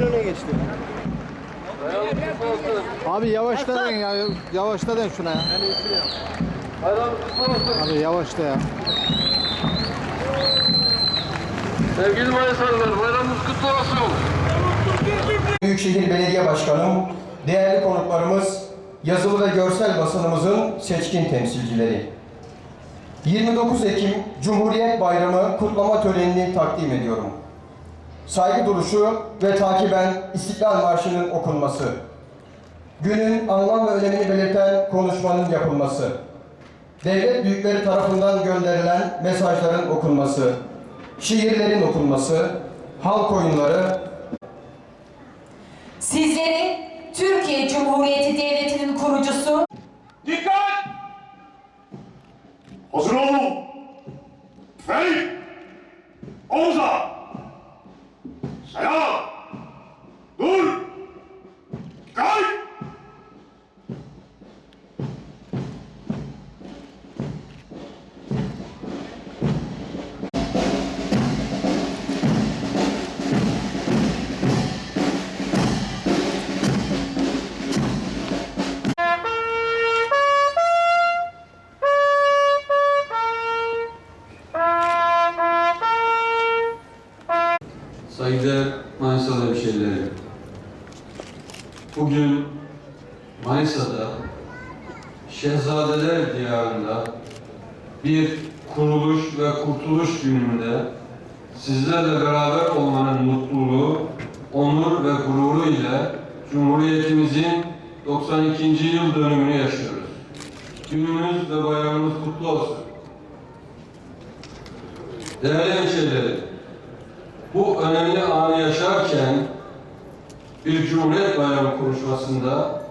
hemen öne geçti. Abi yavaşla den ya. Yavaşla den şuna ya. Bayram kutlu olsun. Abi yavaşla ya. Sevgili Mayısarlar, bayramınız kutlu olsun. Büyükşehir Belediye Başkanım, değerli konuklarımız, yazılı ve görsel basınımızın seçkin temsilcileri. 29 Ekim Cumhuriyet Bayramı kutlama törenini takdim ediyorum. Saygı duruşu ve takiben İstiklal Marşı'nın okunması. Günün anlam ve önemini belirten konuşmanın yapılması. Devlet büyükleri tarafından gönderilen mesajların okunması. Şiirlerin okunması. Halk oyunları, Sizleri Türkiye Cumhuriyeti Devleti'nin kurucusu Dikkat! Hazır olun. Tüfek! Omuza! Selam! Dur! Dikkat! Onur ve gururu ile Cumhuriyetimizin 92. yıl dönümünü yaşıyoruz. Günümüz ve bayramımız kutlu olsun. Değerli hemşehrilerim, bu önemli anı yaşarken bir Cumhuriyet Bayramı konuşmasında,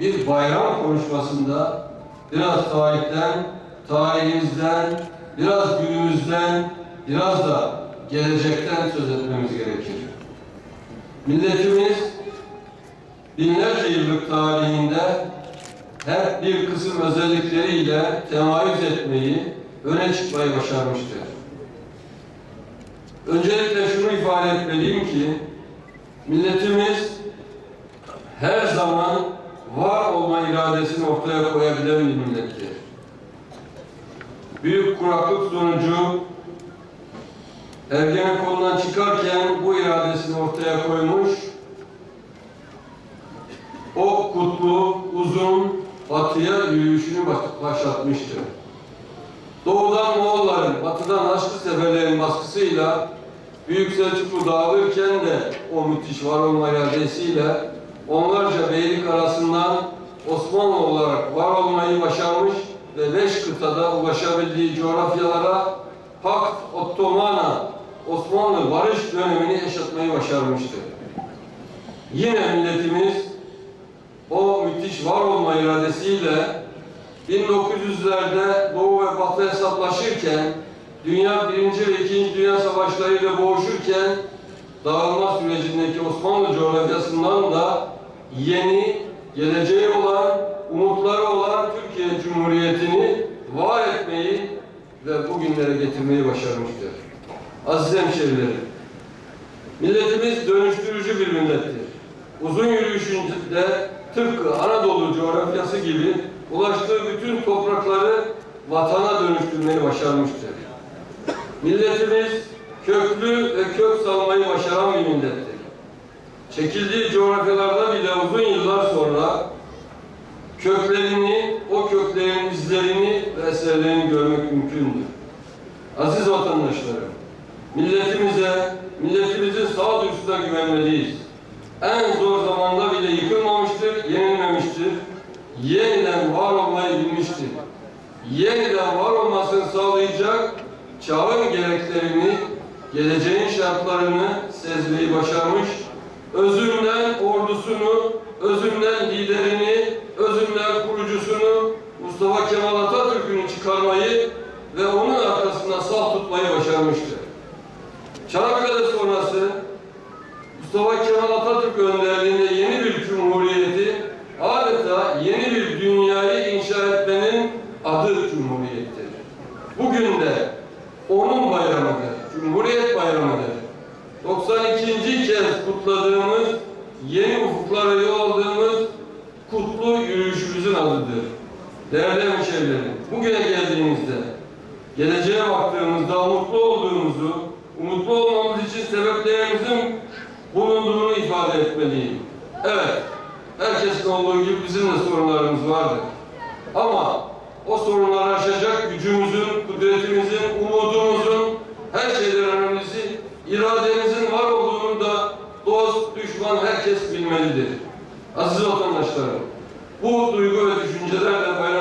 bir bayram konuşmasında biraz tarihten, tarihimizden, biraz günümüzden, biraz da gelecekten söz etmemiz gerekir. Milletimiz binlerce yıllık tarihinde hep bir kısım özellikleriyle temayüz etmeyi, öne çıkmayı başarmıştır. Öncelikle şunu ifade etmeliyim ki milletimiz her zaman var olma iradesini ortaya koyabilen bir millettir. Büyük kuraklık sonucu Ergenekon'dan çıkarken bu iradesini ortaya koymuş, o kutlu, uzun batıya yürüyüşünü başlatmıştır. Doğudan Moğolların, batıdan Haçlı seferlerin baskısıyla Büyük Selçuklu dağılırken de o müthiş var olma iradesiyle onlarca beylik arasından Osmanlı olarak var olmayı başarmış ve beş kıtada ulaşabildiği coğrafyalara Pakt Ottomana Osmanlı barış dönemini yaşatmayı başarmıştır. Yine milletimiz o müthiş var olma iradesiyle 1900'lerde Doğu ve Batı hesaplaşırken, Dünya Birinci ve İkinci Dünya Savaşlarıyla boğuşurken, dağılma sürecindeki Osmanlı coğrafyasından da yeni, geleceği olan, umutları olan Türkiye Cumhuriyeti'ni var etmeyi ve bugünlere getirmeyi başarmıştır. Aziz hemşehrilerim, milletimiz dönüştürücü bir millettir. Uzun yürüyüşünde tıpkı Anadolu coğrafyası gibi ulaştığı bütün toprakları vatana dönüştürmeyi başarmıştır. Milletimiz köklü ve kök salmayı başaran bir millettir. Çekildiği coğrafyalarda bile uzun yıllar sonra köklerini, o köklerin izlerini ve eserlerini görmek mümkündür. Aziz vatandaşlarım, milletimize, milletimizin sağduyusuna güvenmeliyiz. En zor zamanda bile yıkılmamıştır, yenilmemiştir. Yeniden var olmayı bilmiştir. Yeniden var olmasını sağlayacak çağın gereklerini, geleceğin şartlarını sezmeyi başarmış, özünden ordusunu, özünden liderini, özünden kurucusunu Mustafa Kemal Atatürk'ünü çıkarmayı ve onun arkasında saf tutmayı başarmıştır. Çanakkale sonrası Mustafa Kemal Atatürk önderliğinde yeni bir cumhuriyeti adeta yeni bir dünyayı inşa etmenin adı cumhuriyettir. Bugün de onun bayramıdır. Cumhuriyet bayramıdır. 92. kez kutladığımız, yeni ufuklara yol aldığımız kutlu yürüyüşümüzün adıdır. Değerli hemşehrilerim, bugüne geldiğimizde, geleceğe baktığımızda mutlu olduğumuz hüküm bulunduğunu ifade etmeliyim. Evet, herkesin olduğu gibi bizim de sorunlarımız vardır. Ama o sorunları aşacak gücümüzün, kudretimizin, umudumuzun, her şeyden önemlisi iradenizin var olduğunu da dost, düşman herkes bilmelidir. Aziz vatandaşlarım, bu duygu ve düşüncelerle beraber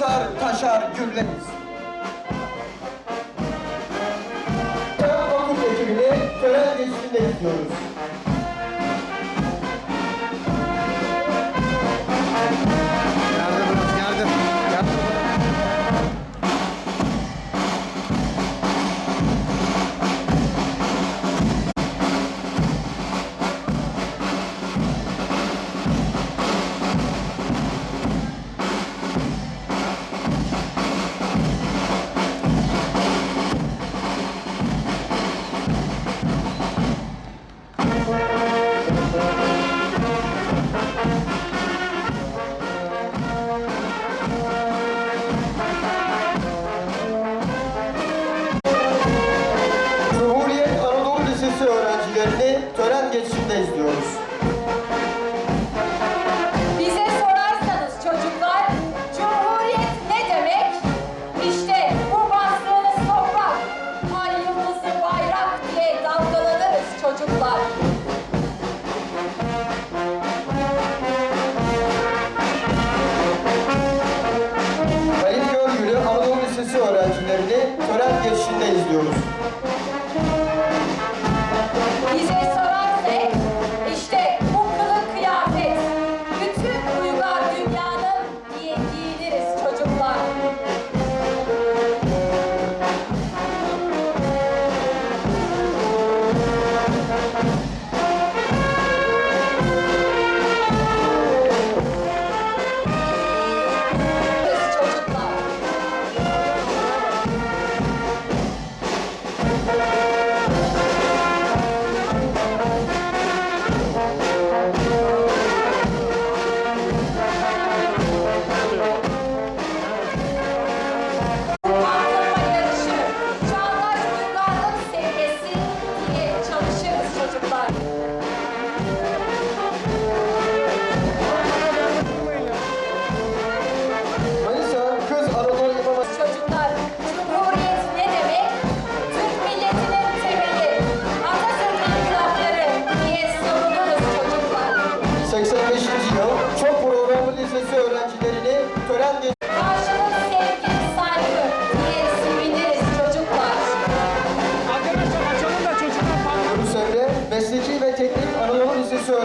coşar taşar gürleriz. Tören okul ekibini tören geçişinde izliyoruz.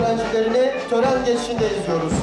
öğrencilerini tören geçişinde izliyoruz.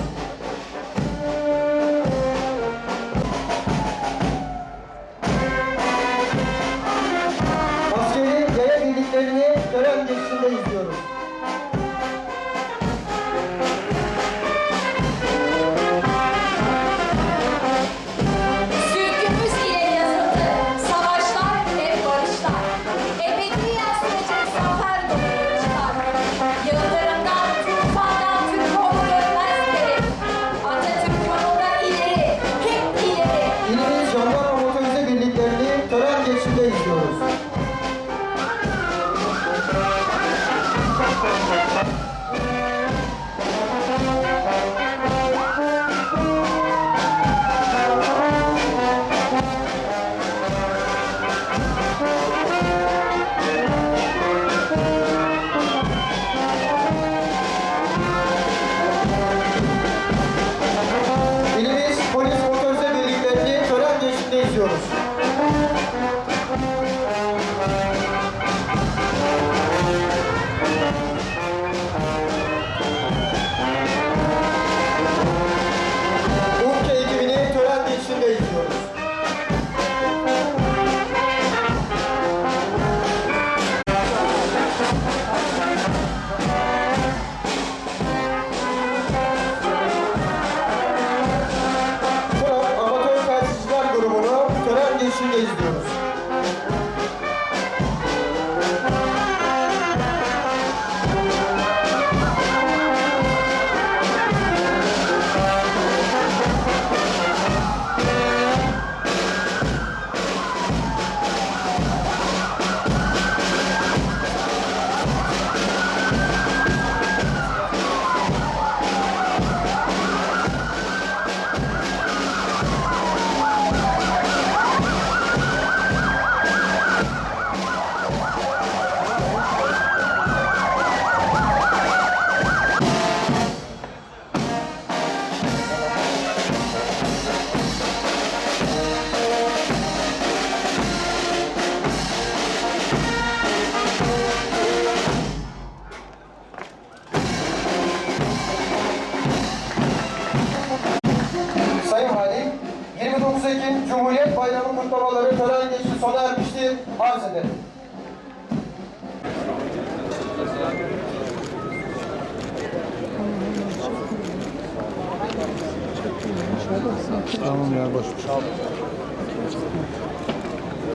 Agosto.